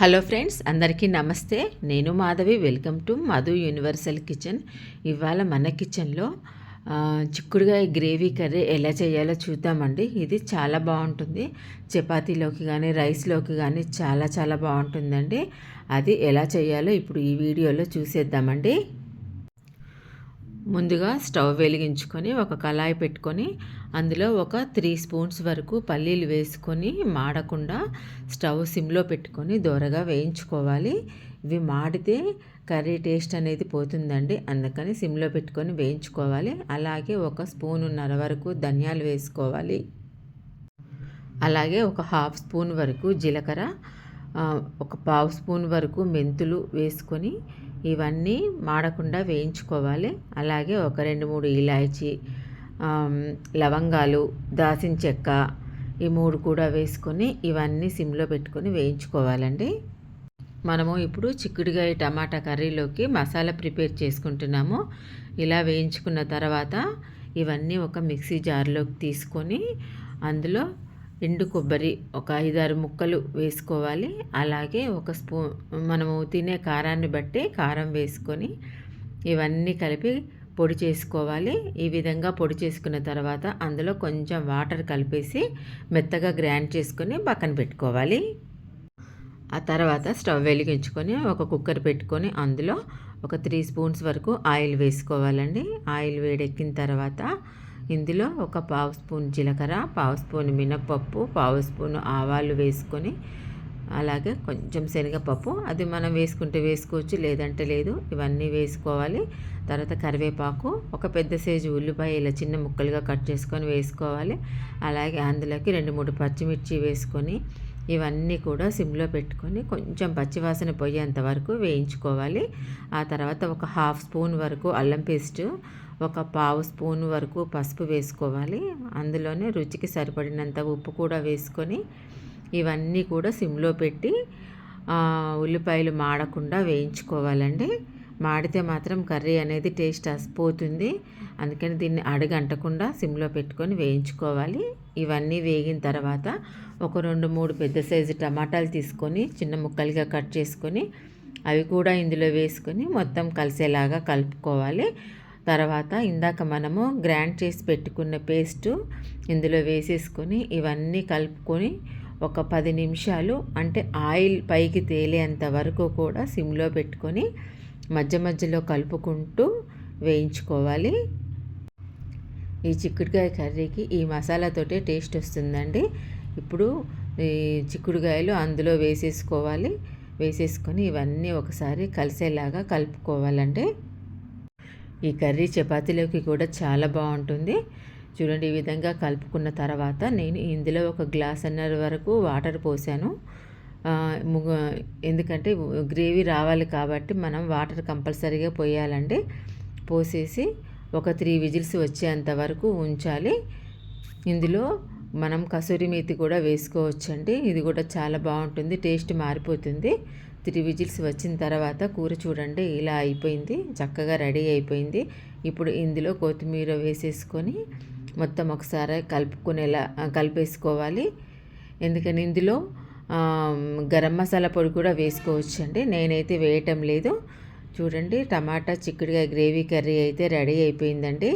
Hello friends అందరికీ నమస్తే. నేను Madhavi welcome to Madhu universal kitchen. ఇవాళ మన కిచెన్లో చిక్కుడుగా గ్రేవీ కర్రీ ఎలా చేయాలో చూద్దామండి. ఇది చాలా బాగుంటుంది. చపాతీలోకి కానీ రైస్లోకి కానీ చాలా చాలా బాగుంటుందండి. అది ఎలా చేయాలో ఇప్పుడు ఈ వీడియోలో చూసేద్దామండి. ముందుగా స్టవ్ వెలిగించుకొని ఒక కళాయి పెట్టుకొని అందులో ఒక త్రీ స్పూన్స్ వరకు పల్లీలు వేసుకొని మాడకుండా స్టవ్ సిమ్లో పెట్టుకొని దోరగా వేయించుకోవాలి. ఇవి మాడితే కర్రీ టేస్ట్ అనేది పోతుందండి. అందుకని సిమ్లో పెట్టుకొని వేయించుకోవాలి. అలాగే ఒక స్పూనున్నర వరకు ధనియాలు వేసుకోవాలి. అలాగే ఒక హాఫ్ స్పూన్ వరకు జీలకర్ర ఒక పావు స్పూన్ వరకు మెంతులు వేసుకొని ఇవన్నీ మాడకుండా వేయించుకోవాలి. అలాగే ఒక రెండు మూడు ఇలాచి లవంగాలు దాసిన చెక్క ఈ మూడు కూడా వేసుకొని ఇవన్నీ సిమ్లో పెట్టుకొని వేయించుకోవాలండి. మనము ఇప్పుడు చిక్కుడుగాయ టమాటా కర్రీలోకి మసాలా ప్రిపేర్ చేసుకుంటున్నాము. ఇలా వేయించుకున్న తర్వాత ఇవన్నీ ఒక మిక్సీ జార్లోకి తీసుకొని అందులో ఎండు కొబ్బరి ఒక ఐదారు ముక్కలు వేసుకోవాలి. అలాగే ఒక స్పూన్ మనము తినే కారాన్ని బట్టి కారం వేసుకొని ఇవన్నీ కలిపి పొడి చేసుకోవాలి. ఈ విధంగా పొడి చేసుకున్న తర్వాత అందులో కొంచెం వాటర్ కలిపేసి మెత్తగా గ్రైండ్ చేసుకొని పక్కన పెట్టుకోవాలి. ఆ తర్వాత స్టవ్ వెలిగించుకొని ఒక కుక్కర్ పెట్టుకొని అందులో ఒక త్రీ స్పూన్స్ వరకు ఆయిల్ వేసుకోవాలండి. ఆయిల్ వేడెక్కిన తర్వాత ఇందులో ఒక పావు స్పూన్ జీలకర్ర పావు స్పూన్ మినప్పప్పు పావు స్పూన్ ఆవాలు వేసుకొని అలాగే కొంచెం శనగపప్పు. అది మనం వేసుకుంటే వేసుకోవచ్చు లేదంటే లేదు. ఇవన్నీ వేసుకోవాలి. తర్వాత కరివేపాకు ఒక పెద్ద సైజు ఉల్లిపాయ ఇలా చిన్న ముక్కలుగా కట్ చేసుకొని వేసుకోవాలి. అలాగే అందులోకి రెండు మూడు పచ్చిమిర్చి వేసుకొని ఇవన్నీ కూడా సిమ్లో పెట్టుకొని కొంచెం పచ్చివాసన పోయేంత వరకు వేయించుకోవాలి. ఆ తర్వాత ఒక హాఫ్ స్పూన్ వరకు అల్లం పేస్ట్ ఒక పావు స్పూన్ వరకు పసుపు వేసుకోవాలి. అందులోనే రుచికి సరిపడినంత ఉప్పు కూడా వేసుకొని ఇవన్నీ కూడా సిమ్లో పెట్టి ఉల్లిపాయలు మాడకుండా వేయించుకోవాలండి. మాడితే మాత్రం కర్రీ అనేది టేస్ట్ అసిపోతుంది. అందుకని దీన్ని అడగంటకుండా సిమ్లో పెట్టుకొని వేయించుకోవాలి. ఇవన్నీ వేగిన తర్వాత ఒక రెండు మూడు పెద్ద సైజు టమాటాలు తీసుకొని చిన్న ముక్కలుగా కట్ చేసుకొని అవి కూడా ఇందులో వేసుకొని మొత్తం కలిసేలాగా కలుపుకోవాలి. తర్వాత ఇందాక మనము గ్రైండ్ చేసి పెట్టుకున్న పేస్టు ఇందులో వేసేసుకొని ఇవన్నీ కలుపుకొని ఒక పది నిమిషాలు అంటే ఆయిల్ పైకి తేలేంత వరకు కూడా సిమ్లో పెట్టుకొని మధ్య మధ్యలో కలుపుకుంటూ వేయించుకోవాలి. ఈ చిక్కుడుకాయ కర్రీకి ఈ మసాలాతోటే టేస్ట్ వస్తుందండి. ఇప్పుడు ఈ చిక్కుడుకాయలు అందులో వేసేసుకోవాలి. వేసేసుకొని ఇవన్నీ ఒకసారి కలిసేలాగా కలుపుకోవాలండి. ఈ కర్రీ చపాతీలోకి కూడా చాలా బాగుంటుంది. చూడండి ఈ విధంగా కలుపుకున్న తర్వాత నేను ఇందులో ఒక గ్లాస్ అన్నర వరకు వాటర్ పోసాను. ఎందుకంటే గ్రేవీ రావాలి కాబట్టి మనం వాటర్ కంపల్సరీగా పోయాలండి. పోసేసి ఒక త్రీ విజిల్స్ వచ్చేంత వరకు ఉంచాలి. ఇందులో మనం కసూరి మేతి కూడా వేసుకోవచ్చండి. ఇది కూడా చాలా బాగుంటుంది టేస్ట్ మారిపోతుంది. త్రీ విజిల్స్ వచ్చిన తర్వాత కూర చూడండి ఇలా అయిపోయింది చక్కగా రెడీ అయిపోయింది. ఇప్పుడు ఇందులో కొత్తిమీర వేసేసుకొని మొత్తం ఒకసారి కలుపుకునేలా కలిపేసుకోవాలి. ఎందుకని ఇందులో గరం మసాలా పొడి కూడా వేసుకోవచ్చు అండి నేనైతే వేయటం లేదు. చూడండి టమాటా చిక్కుడుగా గ్రేవీ కర్రీ అయితే రెడీ అయిపోయిందండి.